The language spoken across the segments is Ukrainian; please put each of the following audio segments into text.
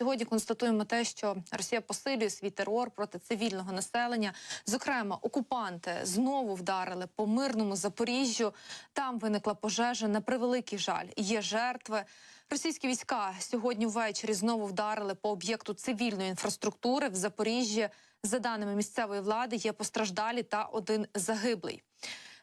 сьогодні констатуємо те, що Росія посилює свій терор проти цивільного населення. Зокрема, окупанти знову вдарили по мирному Запоріжжю. Там виникла пожежа. На превеликий жаль, є жертви. Російські війська сьогодні ввечері знову вдарили по об'єкту цивільної інфраструктури в Запоріжжі. За даними місцевої влади, є постраждалі та один загиблий.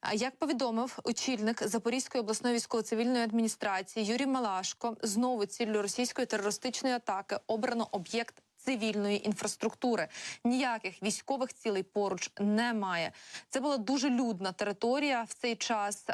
А Як повідомив очільник Запорізької обласної військово-цивільної адміністрації Юрій Малашко, знову ціллю російської терористичної атаки обрано об'єкт цивільної інфраструктури. Ніяких військових цілей поруч немає. Це була дуже людна територія в цей час.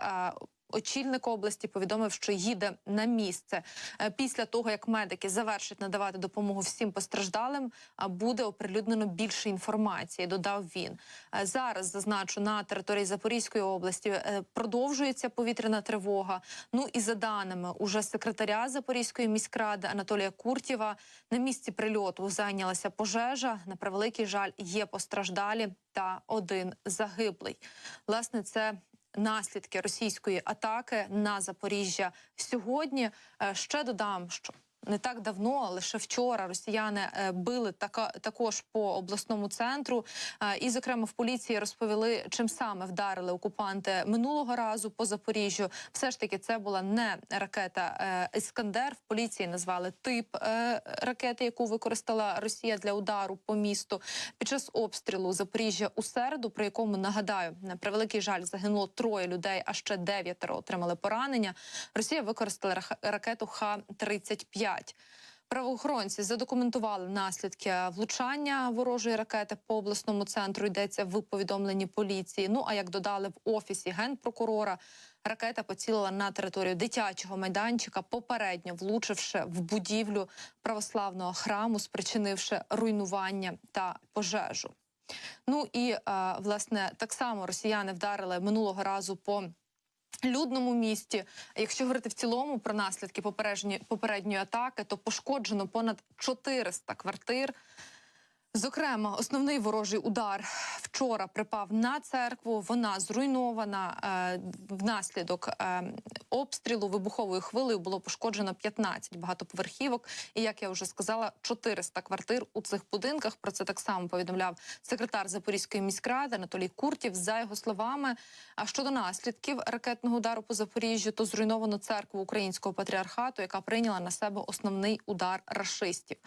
Очільник області повідомив, що їде на місце Е, після того, як медики завершать надавати допомогу всім постраждалим. Буде оприлюднено більше інформації. Додав він Е, зараз. Зазначу на території Запорізької області е, продовжується повітряна тривога. Ну і за даними уже секретаря Запорізької міськради Анатолія Куртєва, на місці прильоту зайнялася пожежа. На превеликий жаль, є постраждалі та один загиблий. Власне, це наслідки російської атаки на Запоріжжя сьогодні. Е, Ще додам, що не так давно, лише вчора, росіяни е, били така також по обласному центру. Е, І, зокрема, в поліції розповіли, чим саме вдарили окупанти минулого разу по Запоріжжю. Все ж таки, це була не ракета е, Іскандер. В поліції назвали тип ракети, яку використала Росія для удару по місту під час обстрілу Запоріжжя у середу, при якому нагадаю, на превеликий жаль загинуло троє людей, а ще дев'ятеро отримали поранення. Росія використала ракету Х-35. Правоохоронці задокументували наслідки влучання ворожої ракети по обласному центру. Йдеться в повідомленні поліції. Ну а як додали в офісі генпрокурора, ракета поцілила на територію дитячого майданчика, попередньо влучивши в будівлю православного храму, спричинивши руйнування та пожежу. Ну і е, власне так само росіяни вдарили минулого разу по. Людному місті, якщо говорити в цілому про наслідки попередньої атаки, то пошкоджено понад 400 квартир. Зокрема, основний ворожий удар вчора припав на церкву. Вона зруйнована е, внаслідок е, обстрілу вибуховою хвилею. Було пошкоджено 15 багатоповерхівок. І як я вже сказала, 400 квартир у цих будинках. Про це так само повідомляв секретар Запорізької міськради Анатолій Куртів. За його словами, а щодо наслідків ракетного удару по Запоріжжю, то зруйновано церкву українського патріархату, яка прийняла на себе основний удар рашистів.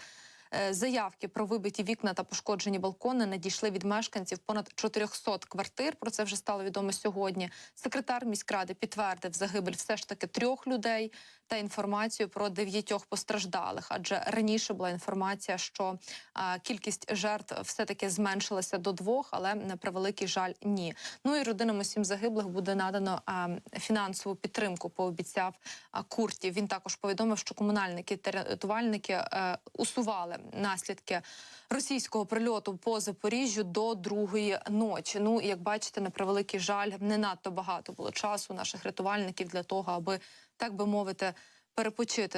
Е, Заявки про вибиті вікна та пошкоджені балкони надійшли від мешканців понад 400 квартир. Про це вже стало відомо сьогодні. Секретар міськради підтвердив загибель все ж таки трьох людей та інформацію про дев'ятьох постраждалих. Адже раніше була інформація, що кількість жертв все таки зменшилася до двох, але на превеликий жаль, ні. Ну і родинам усім загиблих буде надано фінансову підтримку. Пообіцяв а, Куртів. Він також повідомив, що комунальники та рятувальники е, усували наслідки російського прильоту по Запоріжжю до другої ночі. Ну як бачите, на превеликий жаль, не надто багато було часу наших рятувальників для того, аби так би мовити перепочити.